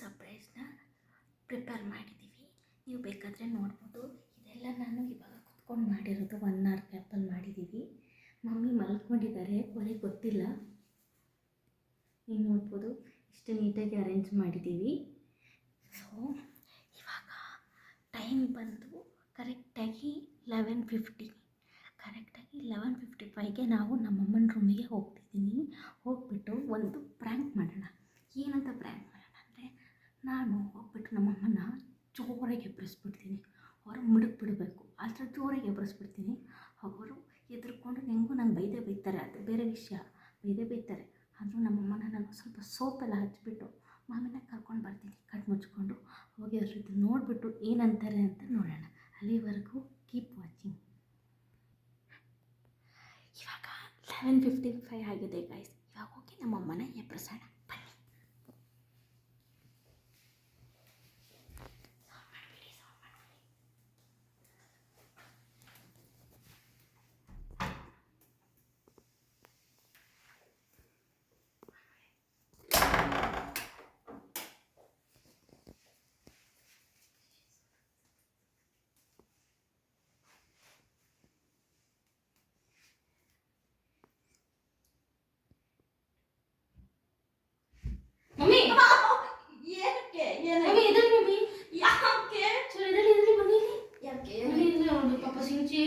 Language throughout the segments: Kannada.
ಸರ್ಪ್ರೈಸ್ನ ಪ್ರಿಪೇರ್ ಮಾಡಿದ್ದೀವಿ ನೀವು ಬೇಕಾದರೆ ನೋಡ್ಬೋದು. ಇದೆಲ್ಲ ನಾನು ಇವಾಗ ಕುತ್ಕೊಂಡು ಮಾಡಿರೋದು ಒನ್ ಅವರ್ ಗ್ಯಾಪಲ್ಲಿ ಮಾಡಿದ್ದೀವಿ ಮಮ್ಮಿ ಮಲ್ಕೊಂಡಿದ್ದಾರೆ. ಕೊಲೆ ಗೊತ್ತಿಲ್ಲ. ನೀವು ನೋಡ್ಬೋದು. ಇಷ್ಟು ನೀಟಾಗಿ ಅರೇಂಜ್ ಮಾಡಿದ್ದೀವಿ ಸೊ ಇವಾಗ ಟೈಮ್ ಬಂದು ಕರೆಕ್ಟಾಗಿ ಲೆವೆನ್ ಫಿಫ್ಟಿ ಕರೆಕ್ಟಾಗಿ ಲೆವೆನ್ ಫಿಫ್ಟಿ ಫೈವ್ಗೆ ನಾವು ನಮ್ಮಮ್ಮನ ರೂಮಿಗೆ ಹೋಗ್ತಿದ್ದೀನಿ ಹೋಗ್ಬಿಟ್ಟು ಒಂದು ಪ್ರ್ಯಾಂಕ್ ಮಾಡೋಣ. ಏನಂತ ಪ್ರ್ಯಾಂಕ್ ನಾನು ಹೋಗ್ಬಿಟ್ಟು ನಮ್ಮಮ್ಮನ ಜೋರಾಗಿ ಎಬ್ಬರಿಸ್ಬಿಡ್ತೀನಿ ಅವರು ಮುಡುಕ್ ಬಿಡಬೇಕು ಆ ಜೋರಾಗಿ ಎಬ್ಬರಿಸ್ಬಿಡ್ತೀನಿ ಅವರು ಎದುರ್ಕೊಂಡು ಹೆಂಗೂ ನಂಗೆ ಬೈದೇ ಬೈತಾರೆ. ಅದು ಬೇರೆ ವಿಷಯ. ಬೈದೇ ಬೈತಾರೆ. ಆದರೂ ನಮ್ಮಮ್ಮನ ನಾನು ಸ್ವಲ್ಪ ಸೋಪೆಲ್ಲ ಹಚ್ಚಿಬಿಟ್ಟು ಮಾಮಿನ ಕರ್ಕೊಂಡು ಬರ್ತೀನಿ. ಕಣ್ಣು ಮುಚ್ಕೊಂಡು. ಹೋಗಿ ಅದ್ರ ಜೊತೆ ನೋಡಿಬಿಟ್ಟು ಏನಂತಾರೆ ಅಂತ ನೋಡೋಣ. ಅಲ್ಲಿವರೆಗೂ ಕೀಪ್ ವಾಚಿಂಗ್ ಇವಾಗ ಲೆವೆನ್ ಫಿಫ್ಟಿ ಫೈವ್ ಆಗಿದೆ ಗೈಸ್ ಇವಾಗ ಹೋಗಿ ನಮ್ಮಮ್ಮನ ಎಬ್ಬರಿಸೋಣ ಬನ್ನಿ ಮಮ್ಮಿ ಏನಕ್ಕೆ ಮಮ್ಮಿ ಎದ್ದೇಳಿ ಮಮ್ಮಿ ಯಾಕೆ ಚಲೋ ಎದ್ದೇಳಿ ಎದ್ದೇಳಿ ಬನ್ನಿ ಇಲ್ಲಿ. ಯಾಕೆ ಬನ್ನಿ ಇಲ್ಲಿ ಒಂದು ಪಾಪ ಸಿಂಚಿ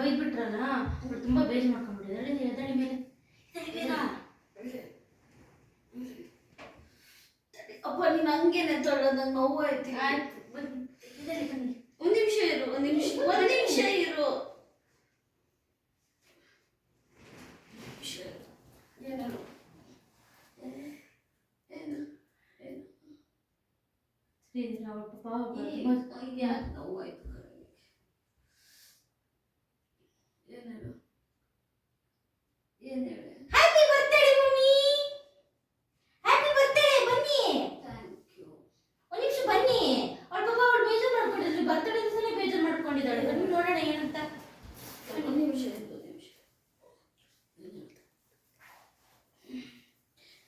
ನೀವು ಬೈದ್ ಬಿಟ್ರಲ್ಲ ಅವ್ರು ತುಂಬಾ ಬೇಜ್ ಮಾಡ್ಕೊಂಡ್ಬಿಟ್ಟಿದ್ದಾರೆ. ಎದ್ದೇಳಿ ಮೇಲೆ. ಅಪ್ಪ ನೀನ್ ಹಂಗೇನೆ ತೊಳ ನಂಗೆ ನೋವು ಐತಿ ಆಯ್ತು ಬನ್ನಿ. ಒಂದ್ ನಿಮಿಷ ಇರು ಒಂದ್ ನಿಮಿಷ ಒಂದ್ ನಿಮಿಷ ಇರು. ಏನು ಏನು ಅವ್ರ ಪಾಪ ಯಾಕೆ ನೋವು ಆಯ್ತು ಕರೆಕ್ಟ್? ಏನ್ ಹೇಳು ಏನ್ ಹೇಳು happy birthday mummy happy birthday ಬನ್ನಿ ಥ್ಯಾಂಕ್ ಯು ಒಂದ್ ನಿಮಿಷ ಬನ್ನಿ ಅವ್ಳ ಪಾಪ ಅವಳು ಬೇಜಾರು ಮಾಡ್ಕೊಂಡಿದ್ರು ಬರ್ತ್ಡೇ ದಿವಸನೇ ಬೇಜಾರು ಮಾಡ್ಕೊಂಡಿದ್ದಾಳೆ. ಬನ್ನಿ ನೋಡೋಣ ಏನಂತ. ಒಂದು ನಿಮಿಷ ಒಂದು ನಿಮಿಷ.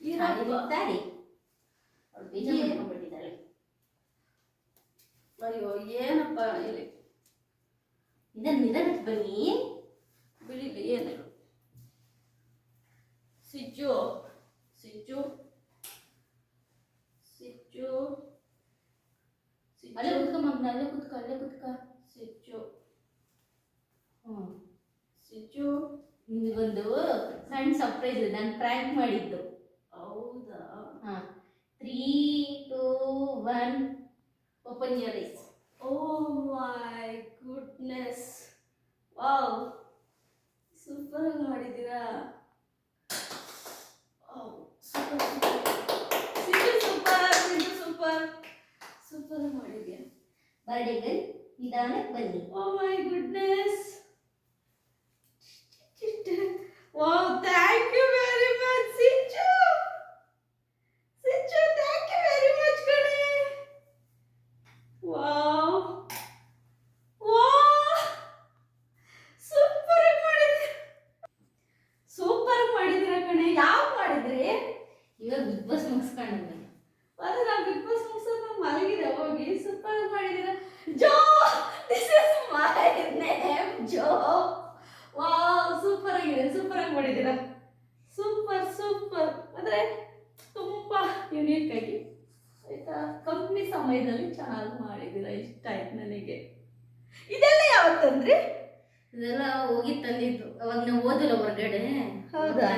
ಈ ದಾರಿ ಅವಳು ಬೇಜಾರು ಮಾಡ್ಕೊಂಡ್ಬಿಟ್ಟಿದ್ದಾಳೆ. ಅಯ್ಯೋ ಏನಪ್ಪ ಇಲ್ಲಿ ನಿಧಾನ ನಿಧಾನಕ್ಕೆ ಬನ್ನಿ. ಬಿಳಿಲಿ ಏನು ಸಿಜ್ಜು ಸಿಜ್ಜು ಸಿಜ್ಜು. ಅಲ್ಲೇ ಕುತ್ಕ ಮಗ್ನ ಅಲ್ಲೇ ಕುತ್ಕ ಅಲ್ಲೇ ಕುತ್ಕ. ಸ್ವಿಚ್ಚು ಹ್ಞೂ. ಸಿಜ್ಜು ನಿಮಗೊಂದು ಸಣ್ಣ ಸರ್ಪ್ರೈಸ್ ನಾನು ಪ್ರ್ಯಾಂಕ್ ಮಾಡಿದ್ದು. ಹೌದಾ? ಹಾಂ. Three two one open your eyes oh my goodness. Wow. Super ಮಾಡಿದ್ದೀರಾ. Super super super super super ಮಾಡಿದ್ಯಾ ಬರ್ಡೇ ಗರ್ಲ್ ನಿಧಾನಕ್ಕೆ ಬನ್ನಿ ಓ my goodness wow thank you very much Sinchu Sinchu thank you very much ಕಣೆ ವಾವ್ ವಾವ್ ಸೂಪರ್ ಮಾಡಿದ್ರಿ ಸೂಪರ್ ಮಾಡಿದಿರ ಕಣೆ ಯಾವ ಮಾಡಿದ್ರಿ ಇವಾಗ ಬಿಗ್ ಬಾಸ್ ಮುಗಿಸ್ಕೊಂಡು ಬನ್ನಿ ಅದು ನಾವು ಬಿಗ್ ಬಾಸ್ ಮುಗಿಸೋದು ಮಲಗಿದೆ ಹೋಗಿ super ಮಾಡಿದಿರ Joe this is my name Joe wow super ಆಗಿದೆ ಸೂಪರ್ ಆಗಿ ಮಾಡಿದ್ದೀರ? ಸೂಪರ್ ಸೂಪರ್ ಅಂದ್ರೆ ತುಂಬಾ ಯುನೀಕ್ ಆಗಿ ಆಯ್ತಾ? ಕಮ್ಮಿ ಸಮಯದಲ್ಲಿ ಚೆನ್ನಾಗಿ ಮಾಡಿದ್ದೀರ ಇಷ್ಟ ಆಯ್ತು ನನಗೆ. ಇದೆಲ್ಲ ಯಾವತ್ತಂದ್ರಿ ಇದೆಲ್ಲ ಹೋಗಿ ತಂದಿದ್ದು. ಅವಾಗ ನಾವು ಓದಿಲ್ಲ ಹೊರಗಡೆ. ಹೌದಾ?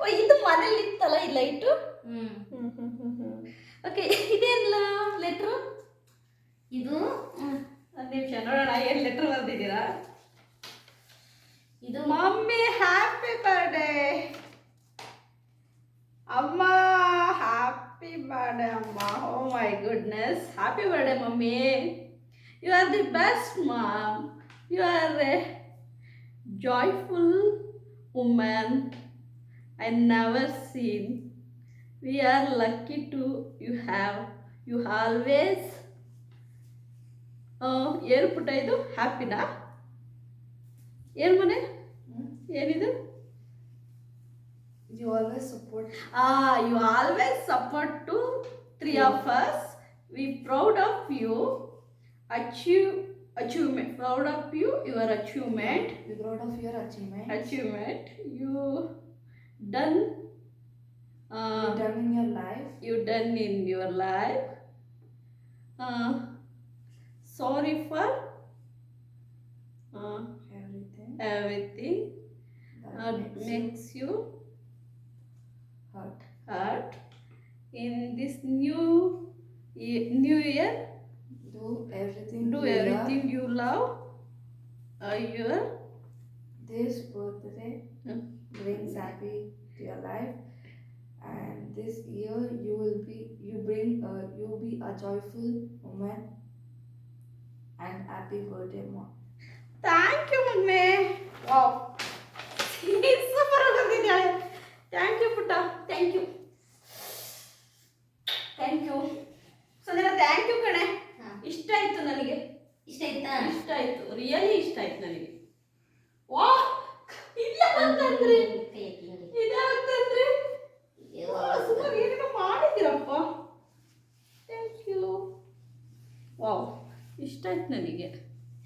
ಓ ಇದು ಮನೇಲಿ ಇತ್ತಲ್ಲ ಈ ಲೈಟು ಓಕೆ ಇದೆಲ್ಲ ಲೆಟ್ರು ಇದು ಒಂದು ನಿಮಿಷ ನೋಡೋಣ ಏನು ಲೆಟ್ರ್ ಬರ್ದಿದ್ದೀರಾ? ಇದು ಮಮ್ಮಿ ಹ್ಯಾಪಿ ಬರ್ಡೇ ಅಮ್ಮ ಹ್ಯಾಪಿ ಬರ್ಡೇ ಅಮ್ಮ ಓ my goodness happy birthday mummy you are the best mom you are a joyful women I never seen we are lucky to you have you always ಏನು ಪುಟ್ಟ ಇದು ಹ್ಯಾಪಿನಾ ಏನು ಮನೆ? ಏನಿದು You always support. Ah, you always support to three of us. We proud of you. Achieve achievement. Proud of you. Your achievement. We're proud of your achievement. Achievement. You done. Uh, You've done in your life. you done in your life. Uh, sorry hurt makes you hurt. hurt. In this new new year, do everything. Do you everything love. you love. Are your this birthday hmm? brings happy to your life, and this year you will be you bring a, you be a joyful woman and happy birthday mom. Thank you, Mummy. Wow. Super ಬಂದಿದ್ದಾಳೆ. ಥ್ಯಾಂಕ್ ಯು ಪುಟ್ಟ. Thank you thank you Sanjana thank you ಕಣೆ. ಇಷ್ಟ ಆಯ್ತು ನನಗೆ. ಇಷ್ಟ ಆಯ್ತಾ? ಇಷ್ಟ ಆಯ್ತು. ರಿಯಲಿ ಇಷ್ಟ ಆಯ್ತು ನನಗೆ. ವಾ ಇಲ್ಲ ಅಂತಂದ್ರೆ. ಕೈ ಅಂತಂದ್ರೆ. ನೋಡಿ. ಏನೋ. ಮಾಡಿದ್ದೀರಪ್ಪ. ಥ್ಯಾಂಕ್ ಯು ವಾವ್ ಇಷ್ಟ ಆಯ್ತು ನನಗೆ.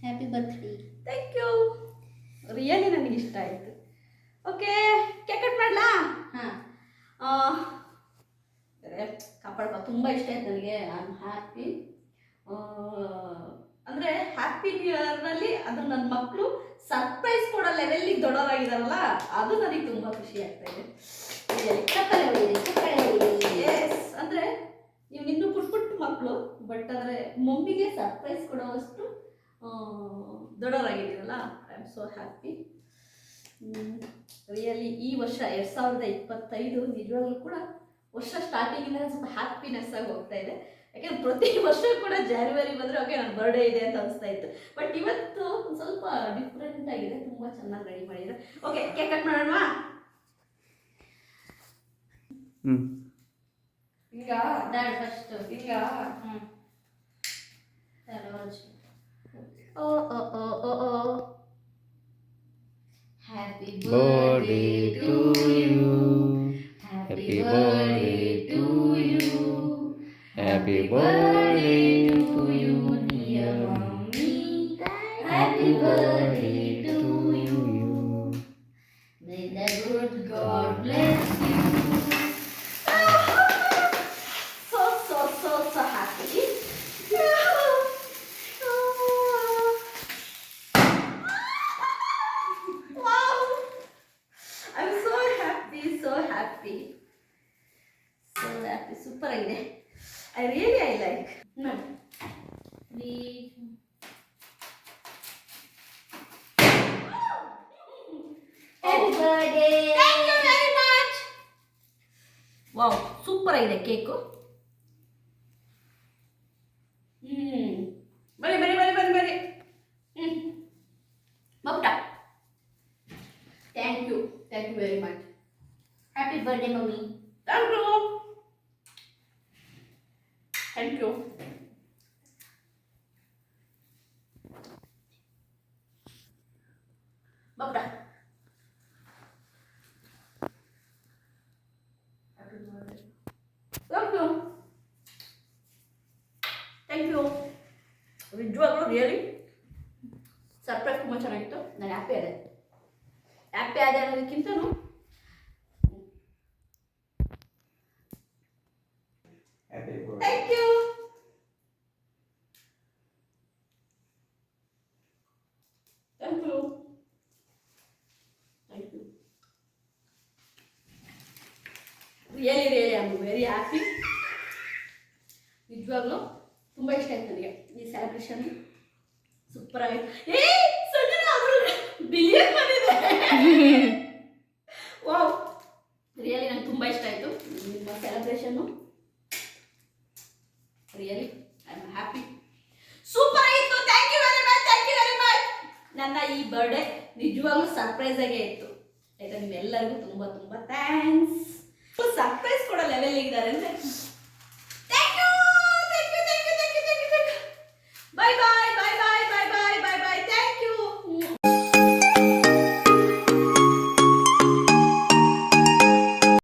Happy birthday thank you really ನನಗೆ ಇಷ್ಟ ಆಯಿತು. ಓಕೆ ಕೇಕ್ ಕಟ್ ಮಾಡ್ಲಾ? ಹಾಂ. ಕಾಪಾಡ್ಕೊ. ತುಂಬ ಇಷ್ಟ ಆಯ್ತು ನನಗೆ. ಐ ಆಮ್ ಹ್ಯಾಪಿ ಅಂದರೆ ಹ್ಯಾಪಿ ನ್ಯೂ ಇಯರ್ನಲ್ಲಿ ಅದು ನನ್ನ ಮಕ್ಕಳು ಸರ್ಪ್ರೈಸ್ ಕೊಡೋ ಲೆವೆಲ್ಲಿಗೆ ದೊಡ್ಡವರಾಗಿದ್ದಾರಲ್ಲ ಅದು ನನಗೆ ತುಂಬ ಖುಷಿ ಆಗ್ತಾ ಇದೆ. ಎಸ್ ಅಂದರೆ ನೀವು ಇನ್ನೂ ಪುಟ್ ಪುಟ್ ಮಕ್ಕಳು ಬಟ್ ಆದರೆ ಮಮ್ಮಿಗೆ ಸರ್ಪ್ರೈಸ್ ಕೊಡೋವಷ್ಟು ದೊಡ್ಡವರಾಗಿದ್ದೀರಲ್ಲ I am so happy really ಈ ವರ್ಷ ಎರಡು ಸಾವಿರದ ಇಪ್ಪತ್ತೈದು ನಿಜವಾಗ್ಲೂ ಕೂಡ ವರ್ಷ ಸ್ಟಾರ್ಟಿಂಗಿಂದ ಸ್ವಲ್ಪ ಹ್ಯಾಪಿನೆಸ್ ಆಗಿ ಹೋಗ್ತಾ ಇದೆ. ಯಾಕೆಂದ್ರೆ ಪ್ರತಿ ವರ್ಷ ಕೂಡ ಜಾನ್ವರಿ ಬಂದರೆ ಓಕೆ ನನ್ನ ಬರ್ಡೇ ಇದೆ ಅಂತ ಅನಿಸ್ತಾ ಇತ್ತು. ಬಟ್ ಇವತ್ತು ಸ್ವಲ್ಪ ಡಿಫ್ರೆಂಟ್ ಆಗಿದೆ ತುಂಬ ಚೆನ್ನಾಗಿ ರೆಡಿ ಮಾಡಿದ್ರೆ ಓಕೆ ಕೇಕ್ ಕಟ್ ಮಾಡೋಣ ಈಗ ಡ್ಯಾಡ್ ಫಸ್ಟ್ ಈಗ ಹ್ಞೂ oh oh oh oh oh Happy birthday to you. Happy birthday to you. Happy birthday to you, dear mommy. Happy birthday. Like. ನೋಡಿ Three. Happy birthday. Thank you very much. Wow super ಆಗಿದೆ ಕೇಕು ಹ್ಮ್ ಬನ್ನಿ ಬನ್ನಿ ಬನ್ನಿ ಬನ್ನಿ ಬನ್ನಿ hmm ಮಪ್ಟ thank you thank you very much Happy birthday, mommy. Thank you thank you ಮಪ್ಟ thank you thank you ನಿಜವಾಗ್ಲೂ ರಿಯಲಿ ಸರ್ಪ್ರೈಸ್ ತುಂಬ ಚೆನ್ನಾಗಿತ್ತು. ನಾನು ಹ್ಯಾಪಿ ಆದೆ. ಹ್ಯಾಪಿ ಆದೆ ಅನ್ನೋದಕ್ಕಿಂತನೂ thank you really really I am very happy ನಿಜವಾಗ್ಲೂ ತುಂಬ ಇಷ್ಟ ಆಯ್ತು ನನಗೆ ಈ ಸೆಲೆಬ್ರೇಷನ್ ಸೂಪರ್ ಆಯ್ತು ಏ ಸಂಜನಾ ಬಿಲಿಯನ್ ಬಂದಿದೆ. ವಾವ್ ರಿಯಲಿ ನಂಗೆ ತುಂಬ ಇಷ್ಟ ಆಯಿತು. ನಿಮ್ಮ ಸೆಲೆಬ್ರೇಷನ್ನು really I am happy super ಆಯಿತು. Thank you very much thank you very much ನನ್ನ ಈ ಬರ್ಡೇ ನಿಜವಾಗ್ಲೂ ಸರ್ಪ್ರೈಸ್ ಆಗೇ ಇತ್ತು. ಆಯ್ತಾ ನಿಮ್ಮೆಲ್ಲರಿಗೂ ತುಂಬ ತುಂಬ ಥ್ಯಾಂಕ್ಸ್ ಸರ್ಪ್ರೈಸ್ ಕೊಡೋ ಲೆವೆಲ್ ಇದ್ದಾರೆ ಅಂದರೆ. Thank you thank you